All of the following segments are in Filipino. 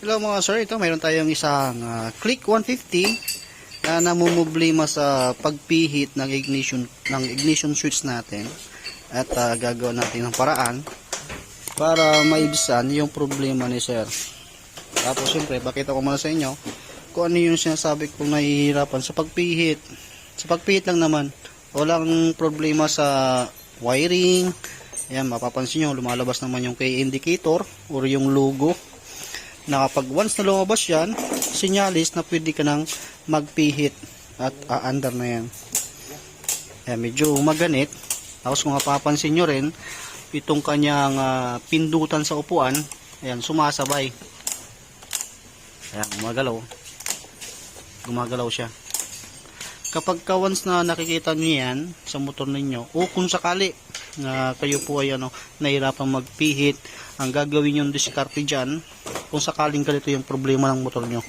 Hello mga sir, ito mayroon tayong isang ah, Click 150 na namumblema sa pagpihit ng ignition ng ignition switch natin at ah, gagawa natin ng paraan para maibsan yung problema ni sir. Tapos siyempre, pakita ko muna sa inyo kung ano yung sinasabi kong nahihirapan sa pagpihit. Sa pagpihit lang naman, walang problema sa wiring. Ayan, mapapansin nyo, lumalabas naman yung key indicator or yung logo na kapag once na lumabas yan, sinyalis na pwede ka nang magpihit at aandar na yan. Ayan, medyo maganit. Tapos kung mapapansin nyo rin, itong kanyang ah, pindutan sa upuan, ayan, sumasabay. Ayan, gumagalaw. Gumagalaw siya. Kapag ka once na nakikita nyo yan sa motor ninyo, o kung sakali na kayo po ay ano, nahirapan magpihit, ang gagawin yung diskarte dyan, kung sakaling ganito yung problema ng motor nyo.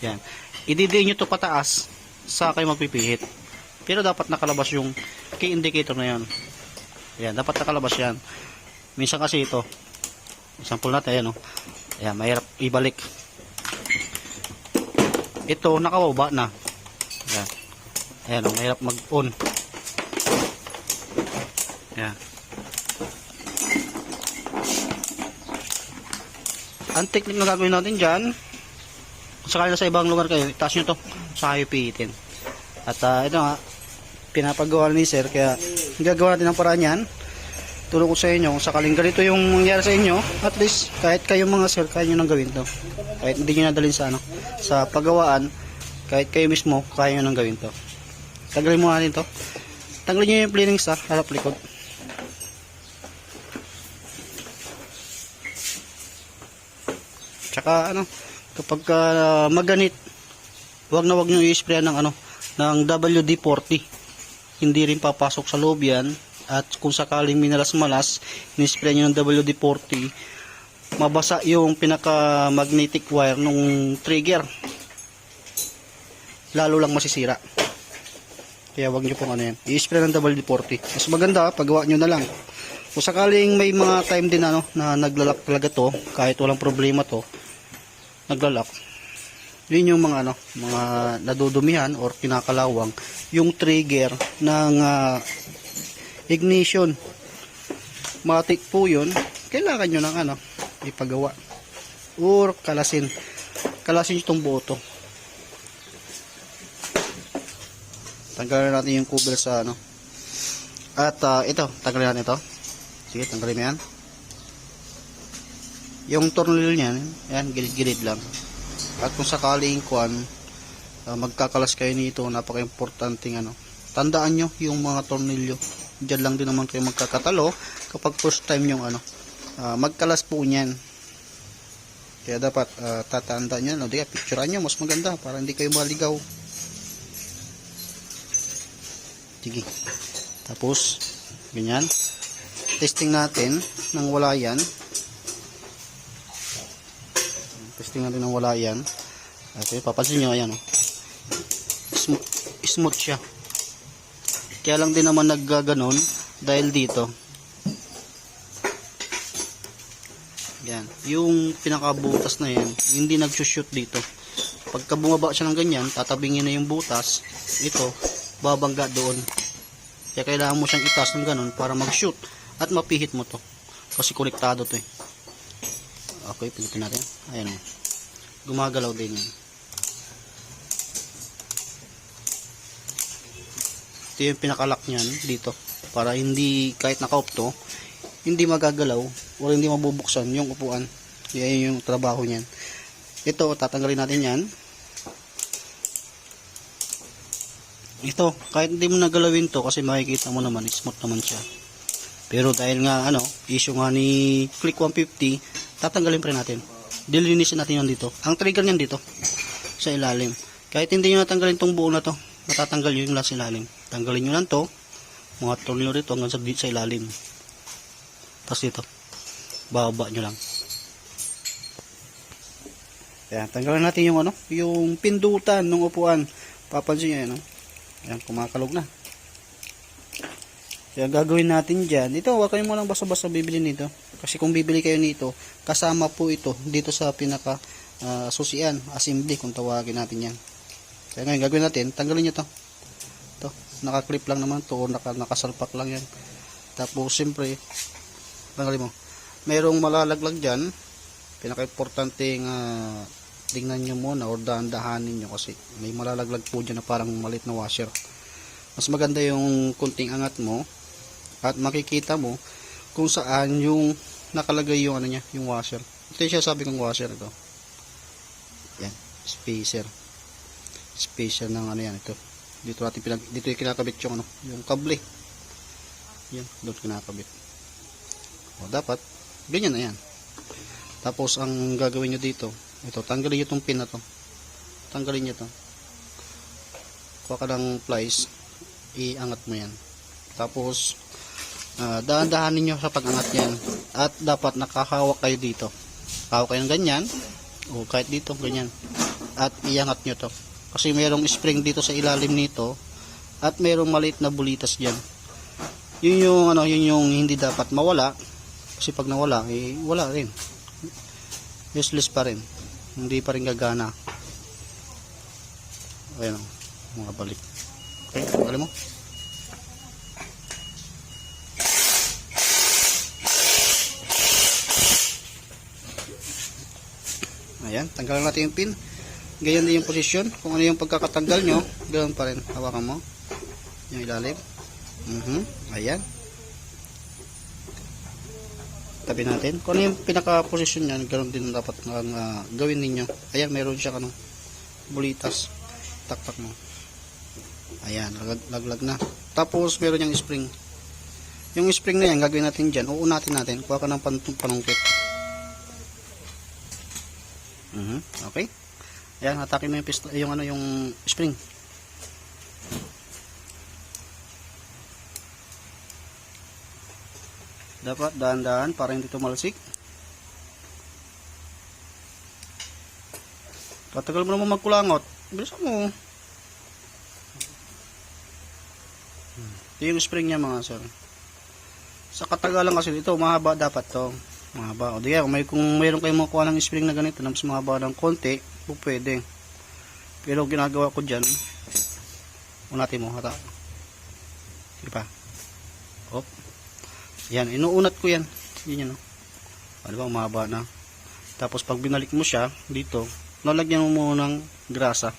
Yan. Ididiin nyo to pataas sa kayo magpipihit. Pero dapat nakalabas yung key indicator na yan. Yan, dapat nakalabas yan. Minsan kasi ito, example natin, ayan o. Ayan, mahirap ibalik. Ito, nakababa na. Ayan. Ayan o, mahirap mag-on. Ayan. Ang technique na gagawin natin dyan, kung sakali na sa ibang lugar kayo, itaas nyo to, sa kayo pihitin. At ah, ito nga, pinapagawa ni sir, kaya gagawa natin ang paraan yan. Tulong ko sa inyo, kung sakaling ganito yung mangyari sa inyo, at least, kahit kayo mga sir, kaya nyo nang gawin to. Kahit hindi nyo nadalhin sa, ano, sa paggawaan, kahit kayo mismo, kaya nyo nang gawin to. Tagalin mo natin to. Tanggalin nyo yung cleaning sa harap likod. Tsaka ano, kapag uh, maganit, wag na wag nyo i-spray ng ano, ng WD-40. Hindi rin papasok sa loob yan. At kung sakaling minalas-malas, ni-spray nyo ng WD-40, mabasa yung pinaka-magnetic wire nung trigger. Lalo lang masisira. Kaya wag nyo pong ano yan. I-spray ng WD-40. Mas maganda, pagawa nyo na lang. Kung sakaling may mga time din ano, na naglalak talaga to, kahit walang problema to, naglalak. Yun yung mga ano, mga nadudumihan or kinakalawang yung trigger ng ah, ignition. Matik po yun, kailangan nyo ng ano, ipagawa. Or kalasin. Kalasin itong buo to. Tanggalin natin yung cover sa ano. At ah, ito, tanggalin natin ito. Sige, tanggalin mo yan. Yung tornilyo niyan, yan, gilid-gilid lang. At kung sakaling kuan, uh, magkakalas kayo nito, napaka-importanting ano. Tandaan nyo yung mga tornilyo. Diyan lang din naman kayo magkakatalo kapag first time yung ano, ah, magkalas po niyan. Kaya dapat uh, tatandaan nyo, no? Di, picturean nyo, mas maganda para hindi kayo maligaw. Sige. Tapos, ganyan. Testing natin nang wala yan. Testing natin nang wala yan. Okay, papansin nyo, ayan o. Smooth, smooth siya. Kaya lang din naman naggaganon dahil dito. Yan. Yung pinakabutas na yan, hindi nagsushoot dito. Pagka bumaba siya ng ganyan, tatabingin na yung butas. Ito, babangga doon. Kaya kailangan mo siyang itaas ng ganun para mag-shoot at mapihit mo to. Kasi konektado to eh. Okay, pilitin natin. Ayan o. Gumagalaw din yan. Ito yung pinakalock niyan dito. Para hindi, kahit naka-off to, hindi magagalaw o hindi mabubuksan yung upuan. Yan yung trabaho niyan. Ito, tatanggalin natin yan. Ito, kahit hindi mo nagalawin to kasi makikita mo naman, smooth naman siya. Pero dahil nga ano, issue nga ni Click 150, tatanggalin pa rin natin. Dilinisin natin yan dito. Ang trigger niyan dito sa ilalim. Kahit hindi nyo natanggalin tong buo na to, matatanggal yun yung sa ilalim. Tanggalin nyo lang to, mga tornilyo rito hanggang sa, sa ilalim. Tapos dito, bababa nyo lang. Ayan, tanggalin natin yung ano, yung pindutan ng upuan. Papansin nyo yan, no? Ayan, kumakalog na. Kaya gagawin natin dyan. Ito, huwag kayo mo lang basta-basta bibili nito. Kasi kung bibili kayo nito, kasama po ito dito sa pinaka ah, susian, assembly kung tawagin natin yan. Kaya ngayon gagawin natin, tanggalin nyo to. To, naka-clip lang naman to, o naka, nakasalpak lang yan. Tapos siyempre, tanggalin mo. Merong malalaglag dyan, pinaka-importante nga tingnan nyo muna or dahan-dahanin nyo kasi may malalaglag po dyan na parang malit na washer. Mas maganda yung kunting angat mo at makikita mo kung saan yung nakalagay yung ano niya, yung washer. Ito yung siya sabi kong washer ito. Yan, spacer. Spacer ng ano yan ito. Dito natin pinag dito yung kinakabit yung ano, yung kable. Yan, doon kinakabit. O dapat ganyan na yan. Tapos ang gagawin nyo dito, ito, tanggalin nyo itong pin na to. Tanggalin nyo to. Kuha ka ng plies, iangat mo yan. Tapos, ah, dahan-dahanin nyo sa pag-angat yan. At dapat nakahawak kayo dito. Hawak kayo ng ganyan, o kahit dito, ganyan. At iangat nyo to. Kasi mayroong spring dito sa ilalim nito, at mayroong maliit na bulitas dyan. Yun yung, ano, yun yung hindi dapat mawala. Kasi pag nawala, eh, wala rin. Useless pa rin. Hindi pa rin gagana. Ayan o, mga balik. Okay, mo. Ayan, tanggalan natin yung pin. Ganyan din yung posisyon. Kung ano yung pagkakatanggal nyo, ganoon pa rin. Hawakan mo. Yung ilalim. Mhm. Ayan. Tabi natin. Kung ano yung pinaka-posisyon niyan, ganoon din dapat ang ah, gawin ninyo. Ayan, meron siya ano, bulitas. Taktak mo. Ayan, laglag, laglag na. Tapos, meron yung spring. Yung spring na yan, gagawin natin dyan. Uunatin natin. Kuha ka ng pan panungkit. Mhm. Okay. Ayan, hatakin mo yung, pistol, yung ano, yung spring. Dapat dahan-dahan para hindi tumalsik. Patagal mo naman magkulangot. Bilisan mo. Ito yung spring niya mga sir. Sa katagalan kasi dito, mahaba dapat to. Mahaba. O di kung, may, kung mayroon kayong makuha ng spring na ganito na mas mahaba ng konti, po pwede. Pero ginagawa ko dyan, unatin mo, hata. Sige pa. Hop. Yan, inuunat ko yan. Yan yan, no. Ano ba, mahaba na. Tapos pag binalik mo siya, dito, lalagyan mo muna ng grasa.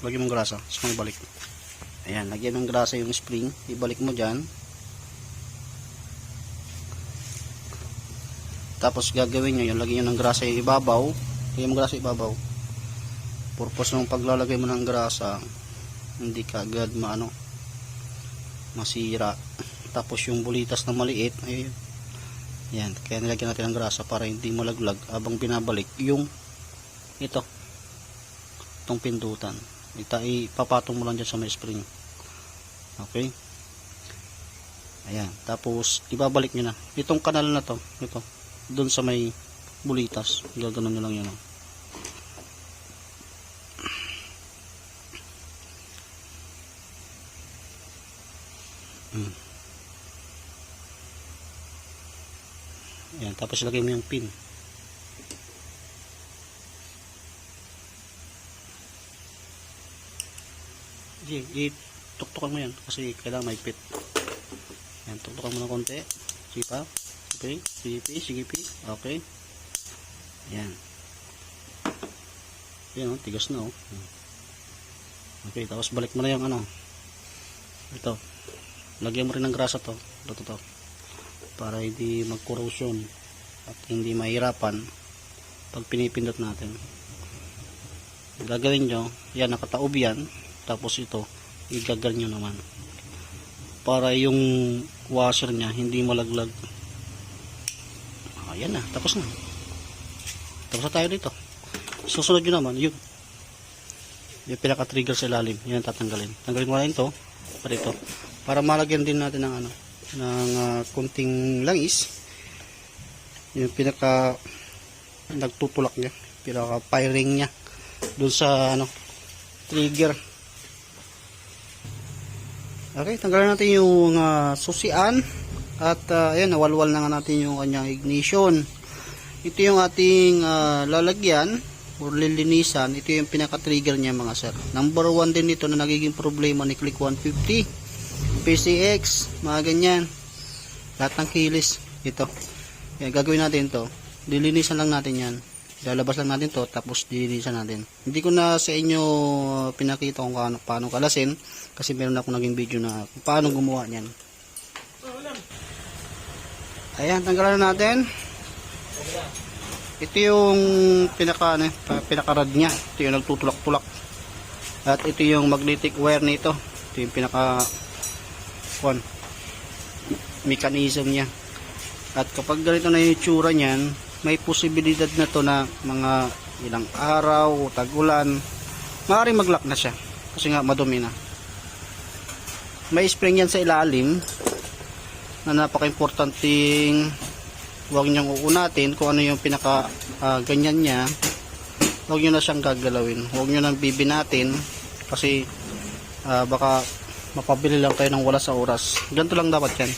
Lagyan mo grasa, tapos mo ibalik. Ayan, lagyan ng grasa yung spring, ibalik mo dyan. Tapos gagawin nyo, yung lagyan nyo ng grasa yung ibabaw. Lagyan mo grasa ibabaw. Purpose ng paglalagay mo ng grasa, hindi ka agad maano, masira. Tapos yung bulitas na maliit, ay yan, kaya nilagyan natin ng grasa para hindi malaglag habang binabalik yung ito itong pindutan Ita, ipapatong mo lang dyan sa may spring okay ayan tapos ibabalik nyo na itong kanal na to ito dun sa may bulitas gaganon nyo lang yun oh. Hmm. Ayan, tapos ilagay mo yung pin. Ituktukan mo yan kasi kailangan may pit. Ayan, tuktukan mo ng konti. Sige pa. Okay, sige pi, sige pi. Okay. Ayan. Ayan, oh, tigas na oh. Okay, tapos balik mo na yung ano. Ito. Lagyan mo rin ng grasa to. Ito, to, para hindi mag-corrosion at hindi mahirapan pag pinipindot natin gagawin nyo yan nakataob yan tapos ito igagal nyo naman para yung washer nya hindi malaglag ayan na tapos na. Tapos na tayo dito. Susunod nyo naman yun. Yung pinaka trigger sa ilalim yan tatanggalin. Tanggalin mo na rin to para ito. Malagyan din natin ng ano ng uh, kunting langis. Yung pinaka nagtutulak niya pinaka firing niya dun sa ano trigger. Okay tanggalin natin yung uh, susian At uh, ayan, nawalwal na nga natin yung kanyang ignition. Ito yung ating ah, lalagyan or lilinisan. Ito yung pinaka-trigger niya mga sir. Number 1 din ito na nagiging problema ni Click 150. PCX, mga ganyan. Lahat ng kilis. Ito. Yan, gagawin natin to. Lilinisan lang natin yan. Lalabas lang natin to tapos lilinisan natin. Hindi ko na sa inyo pinakita kung paano, paano kalasin kasi meron ako naging video na paano gumawa niyan. Ayan, tanggalan na natin. Ito yung pinaka ano, pinaka-rad niya. Ito yung nagtutulak-tulak. At ito yung magnetic wire nito. Ito yung pinaka kon mechanism niya. At kapag ganito na yung itsura niyan, may posibilidad na to na mga ilang araw tag-ulan, maaaring mag-lock na siya. Kasi nga madumi na. May spring yan sa ilalim na napaka-importanting huwag niyong uunatin kung ano yung pinaka ah, ganyan niya. Huwag niyo na siyang gagalawin. Huwag niyo nang bibinatin kasi ah, baka mapabili lang tayo ng wala sa oras. Ganito lang dapat yan.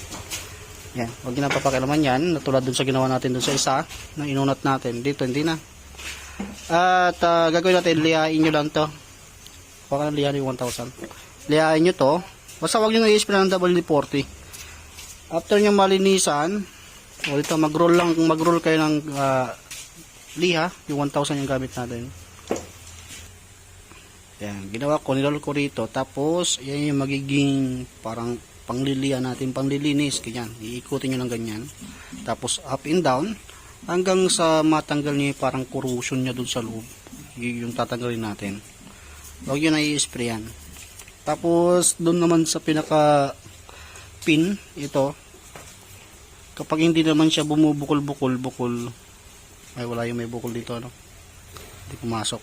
Yan. Huwag niyo na papakialaman yan. Natulad dun sa ginawa natin dun sa isa na inunat natin. Dito hindi na. At ah, gagawin natin liyain nyo lang to. Baka na liyain yung 1,000 liyain nyo to. Basta huwag nyo na-i-spray ng WD-40 after nyo malinisan o dito mag-roll lang mag-roll kayo ng ah, liha yung 1,000 yung gamit natin. Yan ginawa ko nilol ko rito tapos yan yung magiging parang pangliliya natin panglilinis ganyan. Iikutin nyo ng ganyan. Tapos up and down hanggang sa matanggal yung parang corrosion niya dun sa loob. Yung tatanggalin natin. Huwag yun na i-sprayan tapos doon naman sa pinaka pin ito. Kapag hindi naman siya bumubukol-bukol bukol ay wala yung may bukol dito ano? Hindi pumasok.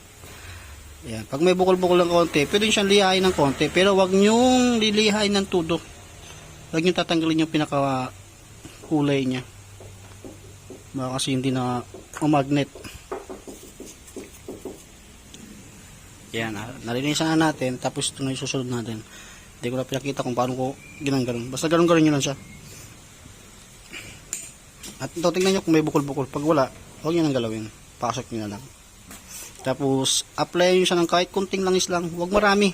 Yan pag may bukol-bukol ng konti pwede siyang lihain ng konti pero wag nyong lilihain ng tudo. Wag nyong tatanggalin yung pinaka kulay niya. Baka kasi hindi na magnet yan ah, nalinisan na natin tapos ito na yung susunod natin hindi ko na pinakita kung paano ko ginang-ganon basta ganon-ganon nyo lang siya at ito, tingnan nyo kung may bukol-bukol. Pag wala, huwag nyo nang galawin. Pasok nyo na lang. Tapos, apply nyo siya ng kahit kunting langis lang. Huwag marami.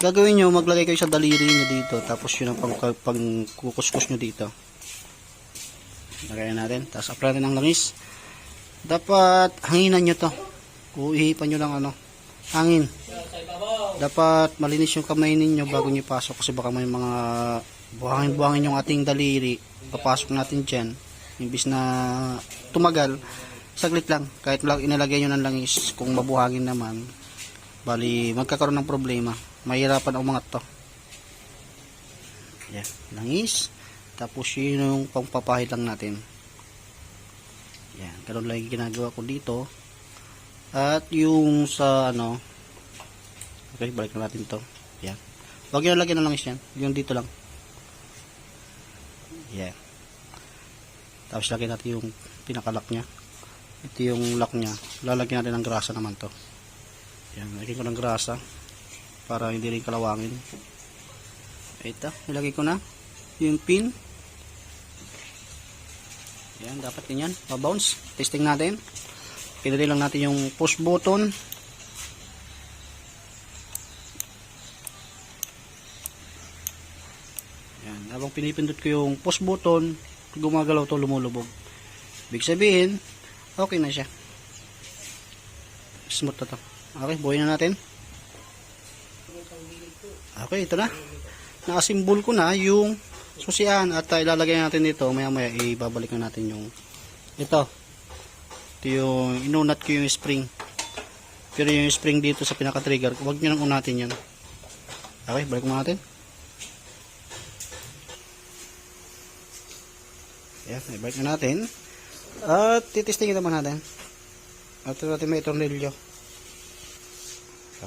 Gagawin nyo, maglagay kayo sa daliri nyo dito. Tapos yun ang pang, pang kukuskus nyo dito. Lagayan natin. Tapos apply rin ng langis. Dapat hanginan nyo to. Uihipan nyo lang ano. Hangin. Dapat malinis yung kamay ninyo bago nyo pasok. Kasi baka may mga buhangin-buhangin yung ating daliri. Papasok natin dyan. Imbis na tumagal saglit lang. Kahit lang inalagay nyo ng langis kung mabuhangin naman bali magkakaroon ng problema. Mahirapan ang umangat to. Yan langis. Tapos yun yung pangpapahid lang natin. Yan ganun lang yung ginagawa ko dito. At yung sa ano okay balik na natin to yan huwag nyo lagyan ng langis yan yung dito lang yan tapos lagyan natin yung pinakalock niya. Ito yung lock niya. Lalagyan natin ng grasa naman to. Yan, lagyan ko ng grasa para hindi rin kalawangin. Ito, nilagay ko na yung pin. Yan, dapat ganyan. Mabounce. Testing natin. Pinili lang natin yung push button. Habang pinipindot ko yung push button, gumagalaw to lumulubog. Ibig sabihin okay na siya. Smooth na to. Okay buhay na natin. Okay ito na. Nakasimbol ko na yung susian at uh, ilalagay natin dito. Maya maya ibabalik na natin yung ito. Ito yung inunat ko yung spring. Pero yung spring dito sa pinaka trigger huwag nyo nang unatin yan okay balik mo natin Yan, ibalik na natin. At titistingin naman natin. At ito natin may tornilyo.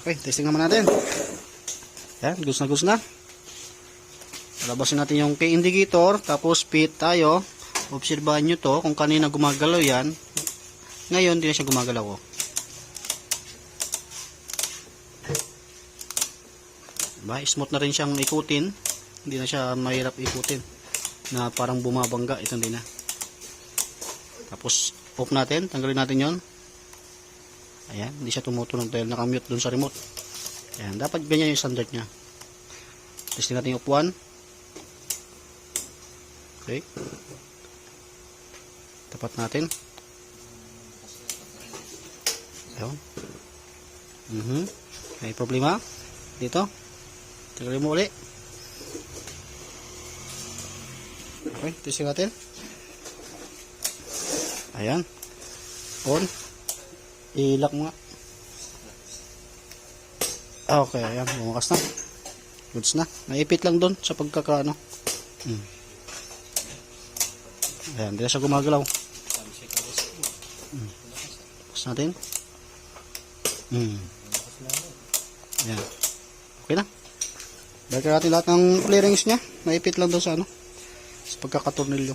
Okay, testing naman natin. Yan, gus na gus na. Labasin natin yung key indicator, tapos speed tayo. Obserbahan nyo to, kung kanina gumagalaw yan. Ngayon, hindi na siya gumagalaw. Oh. Diba, smooth na rin siyang ikutin. Hindi na siya mahirap ikutin. Na parang bumabangga. Ito din na. Tapos, off natin. Tanggalin natin yon Ayan, hindi siya tumutunog dahil nakamute dun sa remote. Ayan, dapat ganyan yung standard niya. Testing natin yung 1. Okay. Tapat natin. Ayan. Mhm. May problema? Dito. Tagalin mo uli. Okay, testing natin. Ayan. On. I-lock mo nga. Ah, okay, ayan. Bumukas na. Goods na. Naipit lang doon sa pagkakaano. Hmm. Ayan, hindi na siya gumagalaw. Hmm. Bukas natin. Hmm. Ayan. Okay na. Balikan natin lahat ng clearings niya. Naipit lang doon sa ano. Sa pagkakatornilyo.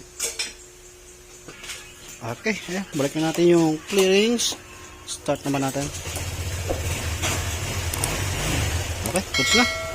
Okay, ayan. Balikan natin yung clearings. Start naman natin. Okay, goods na.